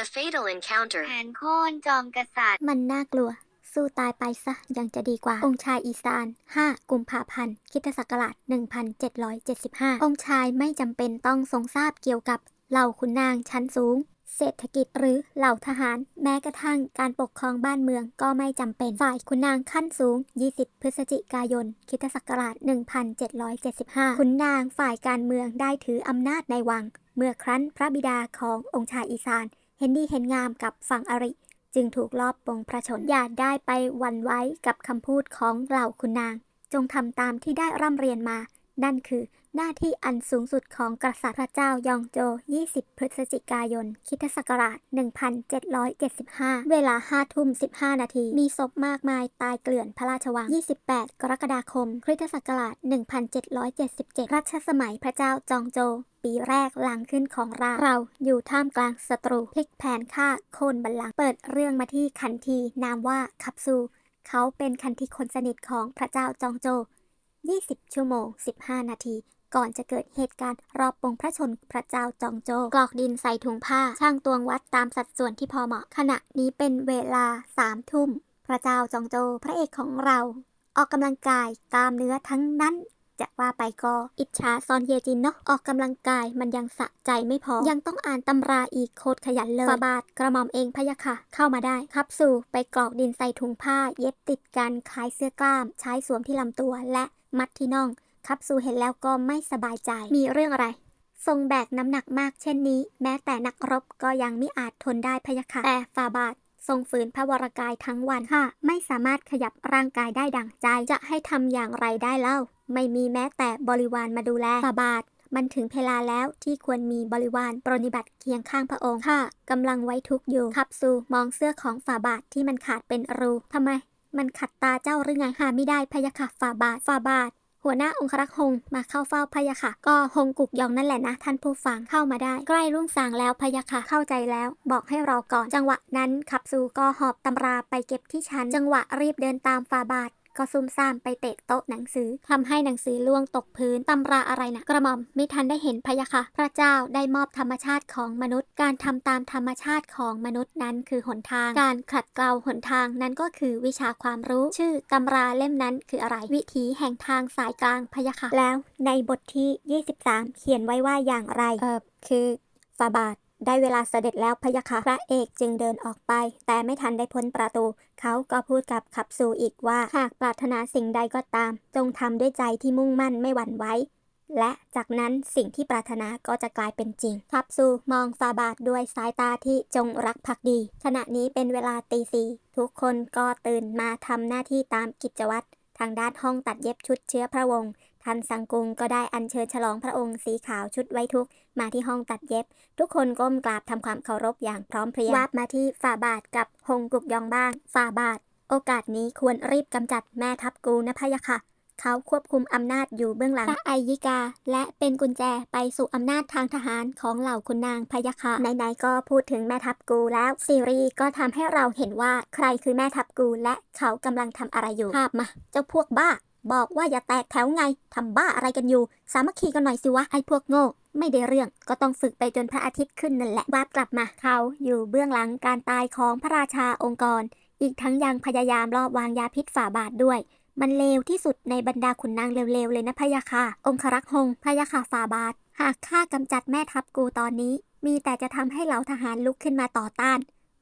The fatal encounter. แผนโค่นจอมกษัตริย์ มันน่ากลัว สู้ตายไปซะ ยังจะดีกว่า องค์ชายอีสาน 5 กุมภาพันธ์คริดศักราช 1775 องค์ชายไม่จำเป็นต้องทรงทราบเกี่ยวกับเหล่าขุนนางชั้นสูง เศรษฐกิจหรือเหล่าทหาร แม้กระทั่งการปกครองบ้านเมืองก็ไม่จำเป็น ฝ่ายขุนนางขั้นสูง 20 พฤศจิกายนคริสตศักราช 1775 ขุนนางฝ่ายการเมืองได้ถืออำนาจในวัง เมื่อครั้นพระบิดาขององค์ชายอีสาน เห็นดีเห็นงามกับฝั่งอริ จึงถูกลอบปงพระชนอย่าได้ไปวันไว้กับคำพูดของเหล่าคุณนาง จงทำตามที่ได้ร่ำเรียนมา นั่นคือหน้าที่อันสูงสุดของกษัตริย์พระเจ้ายองโจ 20 พฤศจิกายนคริสตศักราช 1775 เวลา 5 ทุ่ม 15 นาที มีศพมากมายตายเกลื่อนพระราชวัง 28 กรกฎาคม คริสตศักราช 1777 รัชสมัยพระเจ้าจองโจ ปีแรกหลังขึ้นของเรา เราอยู่ท่ามกลางศัตรู พลิกแผนฆ่าโค่นบัลลังก์ เปิดเรื่องมาที่คันทีนามว่าคับซู เขาเป็นคันทีคนสนิทของพระเจ้าจองโจ 20 ชั่วโมง 15 นาที ก่อนจะเกิดเหตุการณ์รอบปงพระชนพระเจ้าจองโจกรอกดินใส่ถุงผ้า ช่างตวงวัดตามสัดส่วนที่พอเหมาะ ขณะนี้เป็นเวลา3ทุ่ม พระเจ้าจองโจ พระเอกของเรา ออกกำลังกายกล้ามเนื้อทั้งนั้น จะว่าไปก็อิจฉาซอนเยจินเนาะออกกำลังกายมันยังสะใจไม่พอ ยังต้องอ่านตำราอีกโคตรขยันเลยฟาบาทกระหม่อมเองพะยะค่ะ เข้ามาได้ครับสู่ไปกรอกดินใส่ถุงผ้า เย็บติดกันคล้ายเสื้อกล้าม ใช้สวมที่ลำตัวและมัดที่น่องครับสู่เห็นแล้วก็ไม่สบายใจมีเรื่องอะไรทรงแบกน้ำหนักมากเช่นนี้ แม้แต่นักรบก็ยังไม่อาจทนได้พะยะค่ะแต่ฟาบาท ทรงฝืนพระวรกายทั้งวันค่ะ ไม่สามารถขยับร่างกายได้ดังใจ จะให้ทำอย่างไรได้เล่า ไม่มีแม้แต่บริวารมาดูแลฟาบาทมันถึงเวลาแล้วที่ควรมีบริวารปรนิบัติเคียงข้างพระองค์ค่ะกำลังไว้ทุกอยู่คับซูมองเสื้อของฝาบาทที่มันขาดเป็นรูทำไม มันขัดตาเจ้าหรือไงหาไม่ได้พยะค่ะฝาบาทฝาบาท หัวหน้าองครักษ์ฮงมาเข้าเฝ้าพยาค่ะ ก็ฮงกุกยองนั่นแหละนะ ท่านผู้ฟังเข้ามาได้ ใกล้รุ่งสางแล้วพยาค่ะเข้าใจแล้ว บอกให้รอก่อน จังหวะนั้นขับซูก็หอบตำราไปเก็บที่ชั้น จังหวะรีบเดินตามฟาบาท ก็ซุ่มซ่ามไปเตะโต๊ะหนังสือทำให้หนังสือล่วงตกพื้นตำราอะไรนะกระหม่อมมิทันได้เห็นพยะค่ะ พระเจ้าได้มอบธรรมชาติของมนุษย์ การทำตามธรรมชาติของมนุษย์นั้นคือหนทาง การขัดเกลาหนทางนั้นก็คือวิชาความรู้ชื่อตำราเล่มนั้นคืออะไรวิถีแห่งทางสายกลางพยะค่ะแล้วในบทที่ 23 เขียนไว้ว่าอย่างไรเออคือฟาบาท ได้เวลาเสด็จแล้วพะยะค่ะพระเอกจึงเดินออกไป แต่ไม่ทันได้พ้นประตู เขาก็พูดกับขับสูอีกว่า หากปรารถนาสิ่งใดก็ตาม จงทำด้วยใจที่มุ่งมั่นไม่หวั่นไหวและจากนั้นสิ่งที่ปรารถนาก็จะกลายเป็นจริงทับซูมองฟาบาทด้วยสายตาที่จงรักภักดี ขณะนี้เป็นเวลาตีสี่ทุกคนก็ตื่นมาทำหน้าที่ตามกิจวัตร ทางด้านห้องตัดเย็บชุดเชื้อพระวงศ์ ท่านสังกุงก็ได้อัญเชิญฉลองพระองค์สีขาวชุดไว้ทุกข์มาที่ห้องตัดเย็บ ทุกคนก้มกราบทำความเคารพอย่างพร้อมเพรียงวาบมาที่ฝ่าบาทกับฮงกุกยองบ้างฝ่าบาท โอกาสนี้ควรรีบกำจัดแม่ทัพกูนะพะยะค่ะเขาควบคุมอำนาจอยู่เบื้องหลังพระไอยิกา และเป็นกุญแจไปสู่อำนาจทางทหารของเหล่าคุณนางพะยะค่ะไหนๆก็พูดถึงแม่ทัพกูแล้ว ซีรีส์ก็ทำให้เราเห็นว่าใครคือแม่ทัพกูและเขากำลังทำอะไรอยู่ภาพมา เจ้าพวกบ้า บอกว่าอย่าแตกแถวไง ทำบ้าอะไรกันอยู่ สามัคคีกันหน่อยสิวะไอ้พวกโง่ ไม่ได้เรื่อง ก็ต้องฝึกไปจนพระอาทิตย์ขึ้นนั่นแหละวาบกลับมา เขาอยู่เบื้องหลังการตายของพระราชาองค์กร อีกทั้งยังพยายามลอบวางยาพิษฝ่าบาทด้วย มันเลวที่สุดในบรรดาขุนนางเลวๆเลยนะพะยะค่ะ องครักษ์ฮงพะยะค่ะฝ่าบาท หากข้ากำจัดแม่ทัพกูตอนนี้ มีแต่จะทำให้เหล่าทหารลุกขึ้นมาต่อต้าน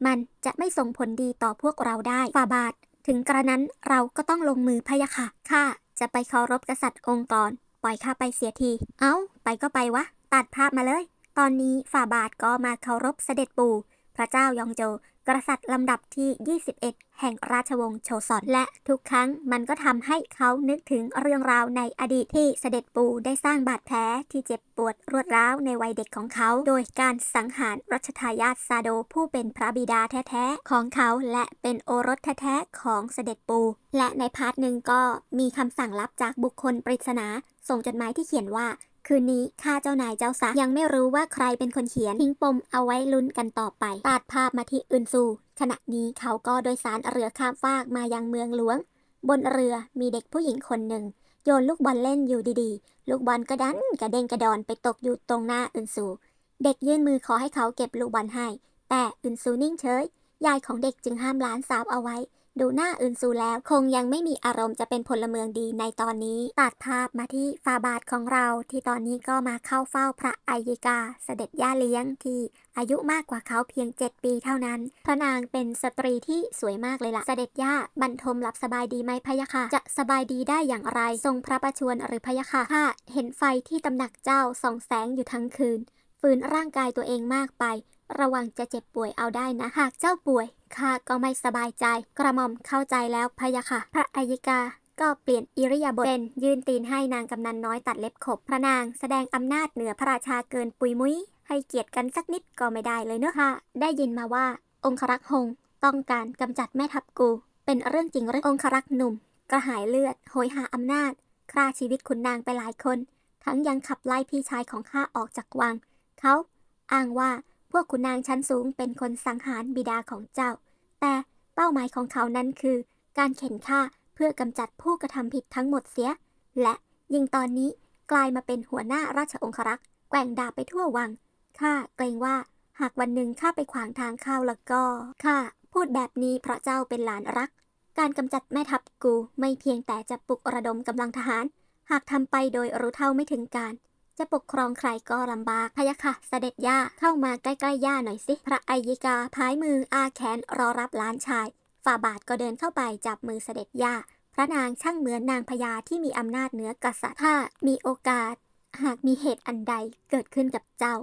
มันจะไม่ส่งผลดีต่อพวกเราได้ฝ่าบาท ถึงกระนั้นเราก็ต้องลงมือพะยะค่ะ ข้าจะไปเคารพกษัตริย์องค์กร ปล่อยข้าไปเสียที เอ้า ไปก็ไปวะ ตัดภาพมาเลย ตอนนี้ฝ่าบาทก็มาเคารพเสด็จปู่ พระเจ้ายองโจ กษัตริย์ลำดับที่ 21 แห่งราชวงศ์โชซอนและทุกครั้งมันก็ทำให้เขานึกถึงเรื่องราวในอดีตที่เสด็จปู่ได้สร้างบาดแผลที่เจ็บปวดรวดร้าวในวัยเด็กของเขา โดยการสังหารรัชทายาทซาโดผู้เป็นพระบิดาแท้ๆ ของเขาและเป็นโอรสแท้ๆของเสด็จปู่และในพาร์ทหนึ่งก็มีคำสั่งลับจากบุคคลปริศนา ส่งจดหมายที่เขียนว่า คืนนี้ข้าเจ้านายเจ้าสะยังไม่รู้ว่าใครเป็นคนเขียนทิ้งปมเอาไว้ลุ้นกันต่อไปตัดภาพมาที่อึนซู ขณะนี้เขาก็โดยสารเรือข้ามฟากมายังเมืองหลวง บนเรือมีเด็กผู้หญิงคนหนึ่ง โยนลูกบอลเล่นอยู่ดีๆ ลูกบอลก็ดันกระเด้งกระดอนไปตกอยู่ตรงหน้าอึนซู เด็กยื่นมือขอให้เขาเก็บลูกบอลให้ แต่อึนซูนิ่งเฉยยายของเด็กจึงห้ามหลานสาวเอาไว้ ดูหน้าอึนซูแล้วคงยังไม่มีอารมณ์จะเป็นพลเมืองดีในตอนนี้ ตัดภาพมาที่ฟาบาทของเรา ที่ตอนนี้ก็มาเข้าเฝ้าพระอัยกา เสด็จย่าเลี้ยงที่อายุมากกว่าเขาเพียง 7 ปีเท่านั้น พระนางเป็นสตรีที่สวยมากเลยล่ะ เสด็จย่าบรรทมหลับสบายดีไหมพะยะค่ะ จะสบายดีได้อย่างไร ทรงพระประชวรหรือพะยะค่ะข้าเห็นไฟที่ตำหนักเจ้าส่องแสงอยู่ทั้งคืน ฝืนร่างกายตัวเองมากไป ระวังจะเจ็บป่วยเอาได้นะ หากเจ้าป่วยข้าก็ไม่สบายใจ กระหม่อมเข้าใจแล้วพะยะค่ะ พระอัยกาก็เปลี่ยนอิริยาบถเป็นยืนตีนให้นางกำนันน้อยตัดเล็บขบ พระนางแสดงอำนาจเหนือพระราชาเกินปุยมุ้ย ให้เกียรติกันสักนิดก็ไม่ได้เลยเนอะค่ะ ได้ยินมาว่า องครักษ์หง ต้องการกำจัดแม่ทัพกู เป็นเรื่องจริงหรือองครักษ์หนุ่ม กระหายเลือดโหยหาอำนาจฆ่าชีวิตขุนนางไปหลายคน ทั้งยังขับไล่พี่ชายของข้าออกจากวัง เขาอ้างว่า พวกขุนนางชั้นสูงเป็นคนสังหารบิดาของเจ้า แต่เป้าหมายของเขานั้นคือ การเข็นฆ่าเพื่อกำจัดผู้กระทำผิดทั้งหมดเสีย และยิ่งตอนนี้กลายมาเป็นหัวหน้าราชองครักษ์แกว่งดาบไปทั่ววังข้าเกรงว่าหากวันหนึ่งข้าไปขวางทางเข้าแล้วก็ข้าพูดแบบนี้เพราะเจ้าเป็นหลานรัก การกำจัดแม่ทัพกูไม่เพียงแต่จะปลุกระดมกำลังทหาร หากทำไปโดยรู้เท่าไม่ถึงการ จะปกครองใครก็ลำบากพะยะค่ะ เสด็จย่าเข้ามาใกล้ๆย่าหน่อยสิ พระอัยกาพายมืออาแขนรอรับหลานชาย ฝ่าบาทก็เดินเข้าไปจับมือเสด็จย่า พระนางช่างเหมือนนางพญาที่มีอำนาจเหนือกษัตริย์ถ้ามีโอกาส หากมีเหตุอันใดเกิดขึ้นกับเจ้า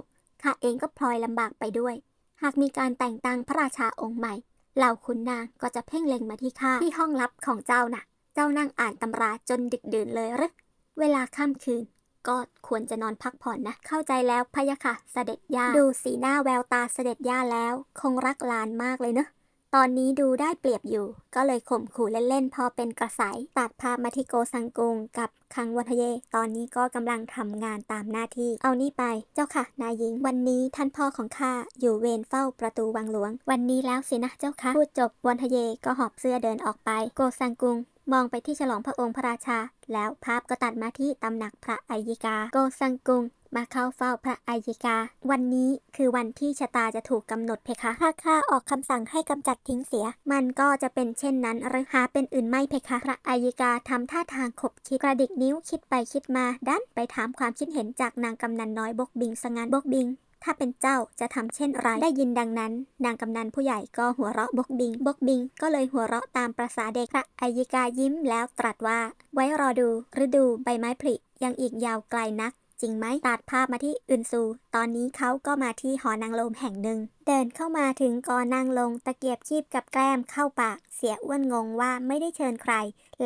ข้าเองก็พลอยลำบากไปด้วย หากมีการแต่งตั้งพระราชาองค์ใหม่ เหล่าขุนนางก็จะเพ่งเล็งมาที่ข้าที่ห้องลับของเจ้าน่ะ เจ้านั่งอ่านตำราจนดึกดื่นเลยหรือเวลาค่ำคืน ก็ควรจะนอนพักผ่อนนะ เข้าใจแล้วพะยะค่ะ เสด็จย่า ดูสีหน้าแววตาเสด็จย่าแล้ว คงรักหลานมากเลยเนอะตอนนี้ดูได้เปรียบอยู่ ก็เลยข่มขู่เล่นๆ พอเป็นกระสายตัดภาพมาที่โกสังกุงกับคังวัทเย ตอนนี้ก็กำลังทำงานตามหน้าที่ เอานี่ไป เจ้าค่ะ นายหญิง วันนี้ท่านพ่อของข้าอยู่เวรเฝ้าประตูวังหลวง วันนี้แล้วสินะเจ้าค่ะ พูดจบวันทเยก็หอบเสื้อเดินออกไป โกสังกุง มองไปที่ฉลองพระองค์พระราชา แล้วภาพก็ตัดมาที่ตำหนักพระอัยกา โกสังกุงมาเข้าเฝ้าพระอัยกา วันนี้คือวันที่ชะตาจะถูกกำหนดเพคะถ้าข้าออกคำสั่งให้กำจัดทิ้งเสีย มันก็จะเป็นเช่นนั้นหรือหาเป็นอื่นไม่เพคะ พระอัยกาทำท่าทางขบคิดกระดิกนิ้วคิดไปคิดมาดันไปถามความคิดเห็นจากนางกำนันน้อยบกบิงสงันบกบิง ถ้าเป็นเจ้าจะทำเช่นไร ได้ยินดังนั้น นางกำนันผู้ใหญ่ก็หัวเราะบกบิง บกบิง ก็เลยหัวเราะตามประษาเด็กพระอัยกายิ้มแล้วตรัสว่า ไว้รอดูฤดูใบไม้ผลิยังอีกยาวไกลนักจริงไหมตัดภาพมาที่อึนซู ตอนนี้เขาก็มาที่หอนางลมแห่งหนึ่ง เดินเข้ามาถึงกอนางลงตะเกียบคีบกับแกล้มเข้าปาก เสียอ้วนงงว่าไม่ได้เชิญใคร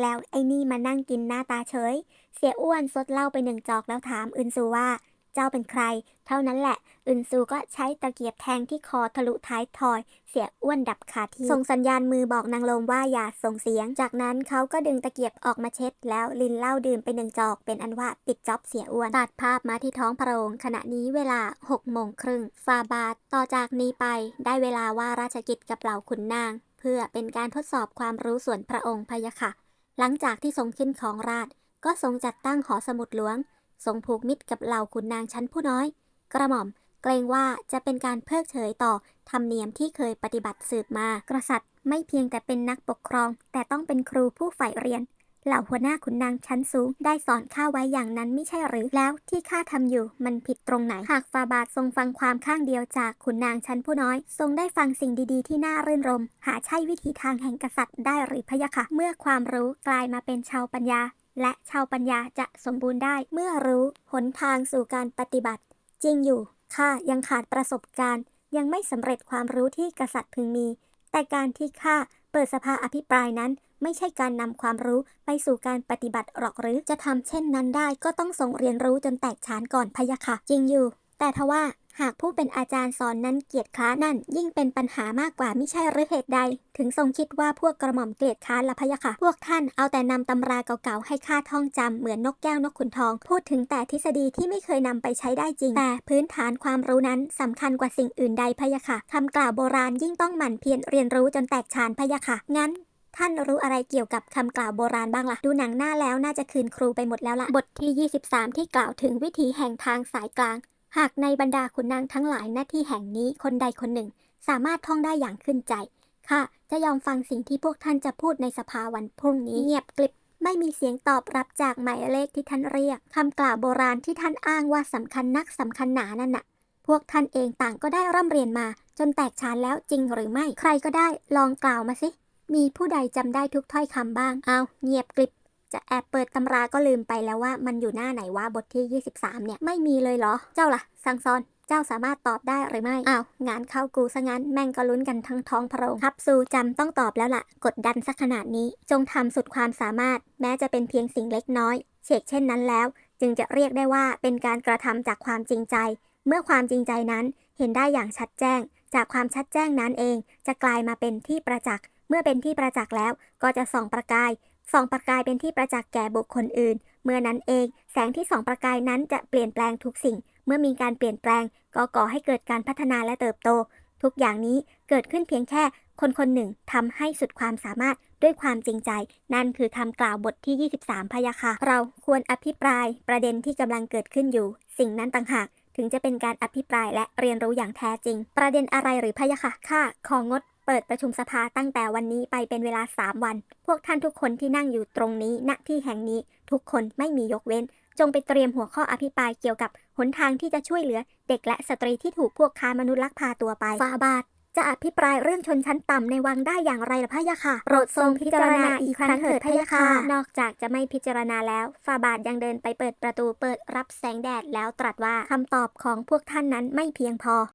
แล้วไอ้นี่มานั่งกินหน้าตาเฉย เสียอ้วนซดเหล้าไปหนึ่งจอกแล้วถามอึนซูว่า เจ้าเป็นใคร เท่านั้นแหละ อึนซูก็ใช้ตะเกียบแทงที่คอทะลุท้ายทอย เสียอ้วนดับคาที่ ส่งสัญญาณมือบอกนางลมว่าอย่าส่งเสียง จากนั้นเขาก็ดึงตะเกียบออกมาเช็ด แล้วลินเหล้าดื่มไปหนึ่งจอก เป็นอันว่าปิดจ็อบเสียอ้วน ตัดภาพมาที่ท้องพระโรงขณะนี้เวลา6โมงครึ่งฟาบาทต่อจากนี้ไป ได้เวลาว่าราชกิจกับเหล่าขุนนาง เพื่อเป็นการทดสอบความรู้ส่วนพระองค์พะยะค่ะ หลังจากที่ทรงขึ้นของราชก็ทรงจัดตั้งหอสมุดหลวง ทรงผูกมิตรกับเหล่าขุนนางชั้นผู้น้อย กระหม่อมเกรงว่าจะเป็นการเพิกเฉยต่อธรรมเนียมที่เคยปฏิบัติสืบมากษัตริย์ ไม่เพียงแต่เป็นนักปกครอง แต่ต้องเป็นครูผู้ใฝ่เรียน เหล่าหัวหน้าขุนนางชั้นสูง ได้สอนข้าไว้อย่างนั้นไม่ใช่หรือแล้วที่ข้าทำอยู่มันผิดตรงไหน หากฟาบาททรงฟังความข้างเดียวจากขุนนางชั้นผู้น้อย ทรงได้ฟังสิ่งดีๆ ที่น่ารื่นรม หาใช่วิธีทางแห่งกษัตริย์ได้หรือพะยะค่ะเมื่อความรู้กลายมาเป็นชาวปัญญา และชาวปัญญาจะสมบูรณ์ได้เมื่อรู้หนทางสู่การปฏิบัติ จริงอยู่ข้ายังขาดประสบการณ์ ยังไม่สำเร็จความรู้ที่กษัตริย์พึงมี แต่การที่ข้าเปิดสภาอภิปรายนั้น ไม่ใช่การนำความรู้ไปสู่การปฏิบัติหรอกหรือจะทำเช่นนั้นได้ก็ต้องส่งเรียนรู้จนแตกฉานก่อนพะยะค่ะ จริงอยู่ แต่ทว่า หากผู้เป็นอาจารย์สอนนั้นเกียจค้านั่น ยิ่งเป็นปัญหามากกว่าไม่ใช่หรือเหตุใด ถึงทรงคิดว่าพวกกระหม่อมเกลียดค้านละพะยะค่ะ พวกท่านเอาแต่นำตำราเก่าๆ ให้ข้าท่องจำเหมือนนกแก้วนกขุนทอง พูดถึงแต่ทฤษฎีที่ไม่เคยนำไปใช้ได้จริง แต่พื้นฐานความรู้นั้นสำคัญกว่าสิ่งอื่นใดพะยะค่ะคำกล่าวโบราณยิ่งต้องหมั่นเพียรเรียนรู้จนแตกฉานพะยะค่ะงั้นท่านรู้อะไรเกี่ยวกับคำกล่าวโบราณบ้างล่ะ ดูหนังหน้าแล้วน่าจะคืนครูไปหมดแล้วล่ะ บทที่ 23 ที่กล่าวถึงวิธีแห่งทางสายกลาง หากในบรรดาขุนนางทั้งหลายหน้าที่แห่งนี้คนใดคนหนึ่ง สามารถท่องได้อย่างขึ้นใจค่ะจะยอมฟังสิ่งที่พวกท่านจะพูดในสภาวันพรุ่งนี้เงียบกลิบไม่มีเสียงตอบรับจากหมายเลขที่ท่านเรียกคำกล่าวโบราณที่ท่านอ้างว่าสำคัญนักสำคัญหนานั่นน่ะ พวกท่านเองต่างก็ได้ร่ำเรียนมา จนแตกฉานแล้วจริงหรือไม่ใครก็ได้ลองกล่าวมาสิ มีผู้ใดจำได้ทุกถ้อยคำบ้าง เอาเงียบกริบ จะแอบเปิดตำราก็ลืมไปแล้วว่ามันอยู่หน้าไหนวะบทที่ 23 เนี่ยไม่มีเลยเหรอ เจ้าล่ะสังซอนเจ้าสามารถตอบได้หรือไม่ อ้าว งานเข้ากูซะงั้น แม่งก็ลุ้นกันทั้งท้องพระโรงฮับซูจำต้องตอบแล้วล่ะ กดดันสักขนาดนี้ จงทำสุดความสามารถ แม้จะเป็นเพียงสิ่งเล็กน้อยเฉกเช่นนั้นแล้ว จึงจะเรียกได้ว่าเป็นการกระทำจากความจริงใจ เมื่อความจริงใจนั้นเห็นได้อย่างชัดแจ้ง จากความชัดแจ้งนั้นเอง จะกลายมาเป็นที่ประจักษ์ เมื่อเป็นที่ประจักษ์แล้ว ก็จะส่องประกาย ส่องประกายเป็นที่ประจักษ์แก่บุคคลอื่น เมื่อนั้นเอง แสงที่ส่องประกายนั้นจะเปลี่ยนแปลงทุกสิ่ง เมื่อมีการเปลี่ยนแปลง ก็ก่อให้เกิดการพัฒนาและเติบโต ทุกอย่างนี้เกิดขึ้นเพียงแค่คนคนหนึ่งทำให้สุดความสามารถด้วยความจริงใจ นั่นคือคำกล่าวบทที่ 23 พยะค่ะ เราควรอภิปรายประเด็นที่กำลังเกิดขึ้นอยู่ สิ่งนั้นต่างหาก ถึงจะเป็นการอภิปรายและเรียนรู้อย่างแท้จริง ประเด็นอะไรหรือพยะค่ะข้าของด เปิดประชุมสภาตั้งแต่วันนี้ไปเป็นเวลา 3 วัน พวกท่านทุกคนที่นั่งอยู่ตรงนี้ ณ ที่แห่งนี้ ทุกคนไม่มียกเว้น จงไปเตรียมหัวข้ออภิปรายเกี่ยวกับหนทางที่จะช่วยเหลือ เด็กและสตรีที่ถูกพวกค้ามนุษย์ลักพาตัวไปฟาบาทจะอภิปรายเรื่องชนชั้นต่ำในวังได้อย่างไรล่ะพะยะค่ะโปรดทรงพิจารณาอีกครั้งเถิดพะยะค่ะ นอกจากจะไม่พิจารณาแล้วฟาบาทยังเดินไปเปิดประตูเปิดรับแสงแดดแล้วตรัสว่าคำตอบของพวกท่านนั้นไม่เพียงพอ